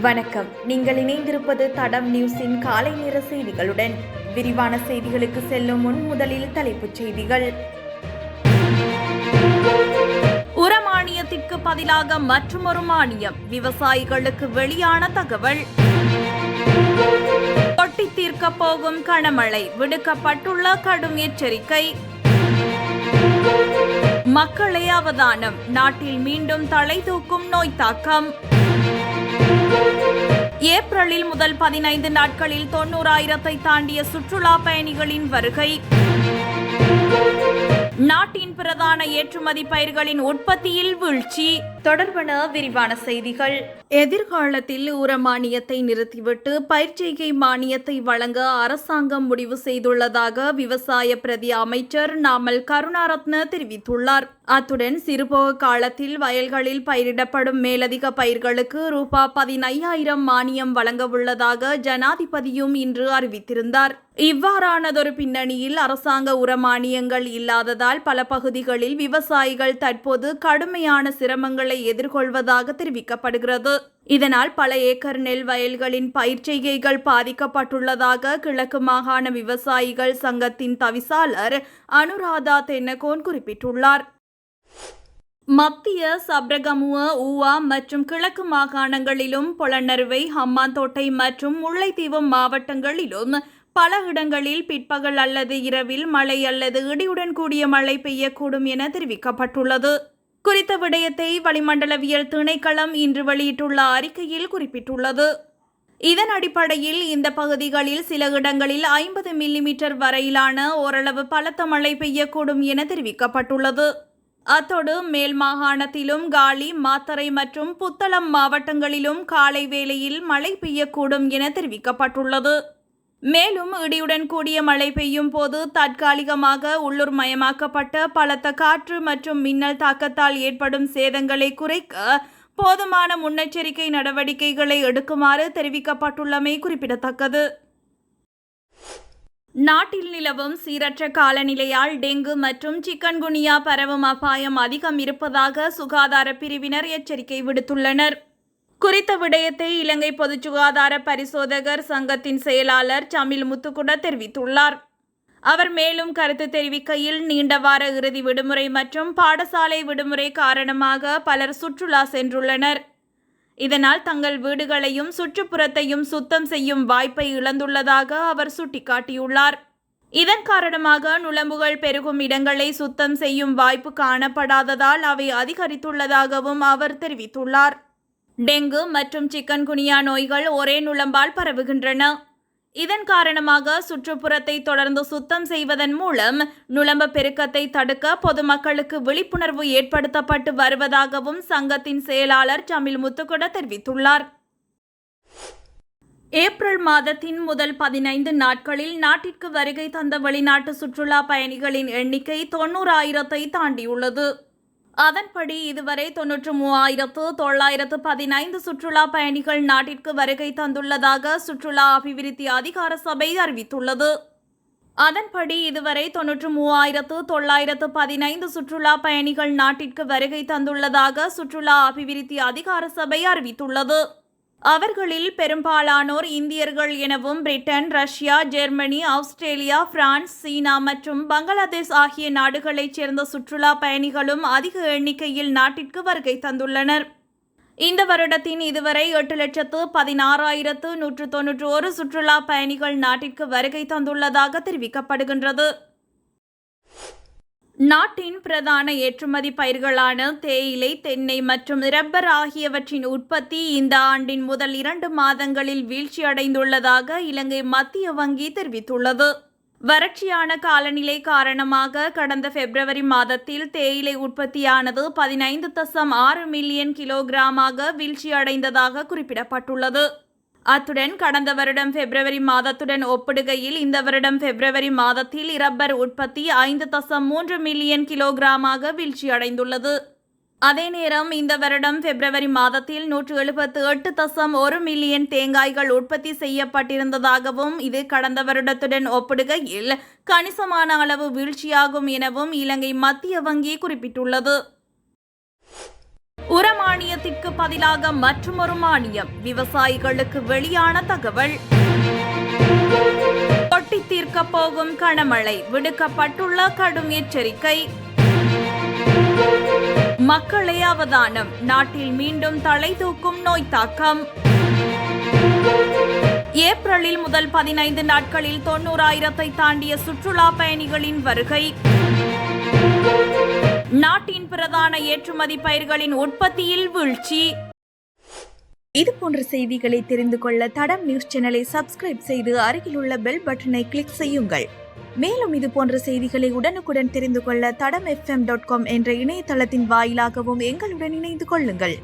வணக்கம். நீங்கள் இணைந்திருப்பது தடம் நியூஸின் காலை நேர செய்திகளுடன். விரிவான செய்திகளுக்கு செல்லும் முன் முதலில் தலைப்புச் செய்திகள். உரமானியத்திற்கு பதிலாக மற்றொரு மானியம். விவசாயிகளுக்கு வெளியான தகவல். கொட்டி தீர்க்கப் போகும் கனமழை. விடுக்கப்பட்டுள்ள கடும் எச்சரிக்கை. மக்களே அவதானம். நாட்டில் மீண்டும் தலை தூக்கும் நோய் தாக்கம் ஏப்ரலில் முதல் பதினைந்து நாட்களில் தொன்னூறாயிரத்தை தாண்டிய சுற்றுலா பயணிகளின் வருகை. நாட்டின் பிரதான ஏற்றுமதி பயிர்களின் உற்பத்தியில் வீழ்ச்சி. தொடர்பான விரிவான செய்திகள். எதிர்காலத்தில் உரமானியத்தை நிறுத்திவிட்டு பயிர்ச்செய்கை மானியத்தை வழங்க அரசாங்கம் முடிவு செய்துள்ளதாக விவசாய பிரதி அமைச்சர் நாமல் கருணாரத்ன தெரிவித்துள்ளார். அத்துடன் சிறுபோக காலத்தில் வயல்களில் பயிரிடப்படும் மேலதிக பயிர்களுக்கு ரூபா பதினையாயிரம் மானியம் வழங்க உள்ளதாக ஜனாதிபதியும் இன்று அறிவித்திருந்தார். இவ்வாறானதொரு பின்னணியில் அரசாங்க உரமானியங்கள் இல்லாததால் பல பகுதிகளில் விவசாயிகள் தற்போது கடுமையான சிரமங்களை எதிர்கொள்வதாக தெரிவிக்கப்படுகிறது. இதனால் பல ஏக்கர் நெல் வயல்களின் பயிர்ச்செய்கைகள் பாதிக்கப்பட்டுள்ளதாக கிழக்கு மாகாண விவசாயிகள் சங்கத்தின் தவிசாளர் அனுராதா தென்னகோன் குறிப்பிட்டுள்ளார். மத்திய சப்ரகமுவ ஊவா மற்றும் கிழக்கு மாகாணங்களிலும் புலனறுவை ஹம்மாந்தோட்டை மற்றும் முல்லைத்தீவு மாவட்டங்களிலும் பல இடங்களில் பிற்பகல் அல்லது இரவில் மழை அல்லது இடியுடன் கூடிய மழை பெய்யக்கூடும் என தெரிவிக்கப்பட்டுள்ளது. குறித்த விடயத்தை வளிமண்டலவியல் திணைக்களம் இன்று வெளியிட்டுள்ள அறிக்கையில் குறிப்பிட்டுள்ளது. இதன் அடிப்படையில் இந்த பகுதிகளில் சில இடங்களில் ஐம்பது மில்லிமீட்டர் வரையிலான ஓரளவு பலத்த மழை பெய்யக்கூடும் என தெரிவிக்கப்பட்டுள்ளது. அத்தோடு மேல் மாகாணத்திலும் காலி மாத்தறை மற்றும் புத்தளம் மாவட்டங்களிலும் காலை வேளையில் மழை பெய்யக்கூடும் என தெரிவிக்கப்பட்டுள்ளது. மேலும் இடியுடன் கூடிய மழை பெய்யும் போது தற்காலிகமாக உள்ளூர் மயமாக்கப்பட்ட பலத்த காற்று மற்றும் மின்னல் தாக்கத்தால் ஏற்படும் சேதங்களை குறைக்க போதுமான முன்னெச்சரிக்கை நடவடிக்கைகளை எடுக்குமாறு தெரிவிக்கப்பட்டுள்ளமை குறிப்பிடத்தக்கது. நாட்டில் நிலவும் சீரற்ற காலநிலையால் டெங்கு மற்றும் சிக்கன்குனியா பரவும் அபாயம் அதிகம் இருப்பதாக சுகாதார பிரிவினர் எச்சரிக்கை விடுத்துள்ளனர். குறித்த விடயத்தை இலங்கை பொது சுகாதார பரிசோதகர் சங்கத்தின் செயலாளர் சமில் முத்துக்குட தெரிவித்துள்ளார். அவர் மேலும் கருத்து தெரிவிக்கையில் நீண்ட வார இறுதி விடுமுறை மற்றும் பாடசாலை விடுமுறை காரணமாக பலர் சுற்றுலா சென்றுள்ளனர். இதனால் தங்கள் வீடுகளையும் சுற்றுப்புறத்தையும் சுத்தம் செய்யும் வாய்ப்பை இழந்துள்ளதாக அவர் சுட்டிக்காட்டியுள்ளார். இதன் காரணமாக நுழம்புகள் பெருகும் இடங்களை சுத்தம் செய்யும் வாய்ப்பு காணப்படாததால் அவை அதிகரித்துள்ளதாகவும் அவர் தெரிவித்துள்ளார். டெங்கு மற்றும் சிக்கன்குனியா நோய்கள் ஒரே நுளம்பால் பரவுகின்றன. இதன் காரணமாக சுற்றுப்புறத்தை தொடர்ந்து சுத்தம் செய்வதன் மூலம் நுளம்ப பெருக்கத்தை தடுக்க பொதுமக்களுக்கு விழிப்புணர்வு ஏற்படுத்தப்பட்டு வருவதாகவும் சங்கத்தின் செயலாளர் ஜமில் முத்துக்குட தெரிவித்துள்ளார். ஏப்ரல் மாதத்தின் முதல் பதினைந்து நாட்களில் நாட்டிற்கு வருகை தந்த வெளிநாட்டு சுற்றுலா பயணிகளின் எண்ணிக்கை தொன்னூறாயிரத்தை தாண்டியுள்ளது. அதன்படி இதுவரை தொன்னூற்று மூவாயிரத்து தொள்ளாயிரத்து பதினைந்து சுற்றுலா பயணிகள் நாட்டிற்கு வருகை தந்துள்ளதாக சுற்றுலா அபிவிருத்தி அதிகார சபை அறிவித்துள்ளது. அதன்படி இதுவரை தொன்னூற்று மூவாயிரத்து தொள்ளாயிரத்து பதினைந்து சுற்றுலா பயணிகள் நாட்டிற்கு வருகை தந்துள்ளதாக சுற்றுலா அபிவிருத்தி அதிகார சபை அறிவித்துள்ளது. அவர்களில் பெரும்பாலானோர் இந்தியர்கள் எனவும் Britain Russia Germany Australia France சீனா மற்றும் பங்களாதேஷ் ஆகிய நாடுகளைச் சேர்ந்த சுற்றுலா பயணிகளும் அதிக எண்ணிக்கையில் நாட்டிற்கு வருகை தந்துள்ளனர். இந்த வருடத்தின் இதுவரை எட்டு லட்சத்து பதினாறாயிரத்து நூற்று தொன்னூற்று ஒரு சுற்றுலா பயணிகள் நாட்டிற்கு வருகை தந்துள்ளதாக தெரிவிக்கப்படுகின்றது. நாட்டின் பிரதான ஏற்றுமதி பயிர்களான தேயிலை தென்னை மற்றும் ரப்பர் ஆகியவற்றின் உற்பத்தி இந்த ஆண்டின் முதல் இரண்டு மாதங்களில் வீழ்ச்சியடைந்துள்ளதாக இலங்கை மத்திய வங்கி தெரிவித்துள்ளது. வறட்சியான காலநிலை காரணமாக கடந்த பிப்ரவரி மாதத்தில் தேயிலை உற்பத்தியானது பதினைந்து தசம் ஆறு மில்லியன் கிலோகிராமாக வீழ்ச்சியடைந்ததாக குறிப்பிடப்பட்டுள்ளது. அத்துடன் கடந்த வருடம் பிப்ரவரி மாதத்துடன் ஒப்பிடுகையில் இந்த வருடம் பிப்ரவரி மாதத்தில் ரப்பர் உற்பத்தி ஐந்து தசம் மூன்று மில்லியன் கிலோகிராமாக வீழ்ச்சியடைந்துள்ளது. அதே நேரம் இந்த வருடம் பிப்ரவரி மாதத்தில் நூற்று எழுபத்து எட்டு தசம் ஒரு மில்லியன் தேங்காய்கள் உற்பத்தி செய்யப்பட்டிருந்ததாகவும் இது கடந்த வருடத்துடன் ஒப்பிடுகையில் கணிசமான அளவு வீழ்ச்சியாகும் எனவும் இலங்கை மத்திய வங்கி குறிப்பிட்டுள்ளது. மானியத்திற்கு பதிலாக மற்றொரு மானியம். விவசாயிகளுக்கு வெளியான தகவல். கொட்டி தீர்க்க போகும் கனமழை. விடுக்கப்பட்டுள்ள கடும் எச்சரிக்கை. மக்களே அவதானம். நாட்டில் மீண்டும் தலை தூக்கும் நோய் தாக்கம். ஏப்ரலில் முதல் பதினைந்து நாட்களில் தொண்ணூறாயிரத்தை தாண்டிய சுற்றுலா பயணிகளின் வருகை. நாட்டின் பிரதான ஏற்றுமதி பயிர்களின் உற்பத்தியில் வீழ்ச்சி. இது போன்ற செய்திகளை தெரிந்து கொள்ள தடம் நியூஸ் சேனலை சப்ஸ்கிரைப் செய்து அருகிலுள்ள பெல் பட்டனை கிளிக் செய்யுங்கள். மேலும் இது போன்ற செய்திகளை உடனுக்குடன் தெரிந்து கொள்ள தடம் எஃப்எம் டாட் காம் என்ற இணையதளத்தின் வாயிலாகவும் எங்களுடன் இணைந்து கொள்ளுங்கள்.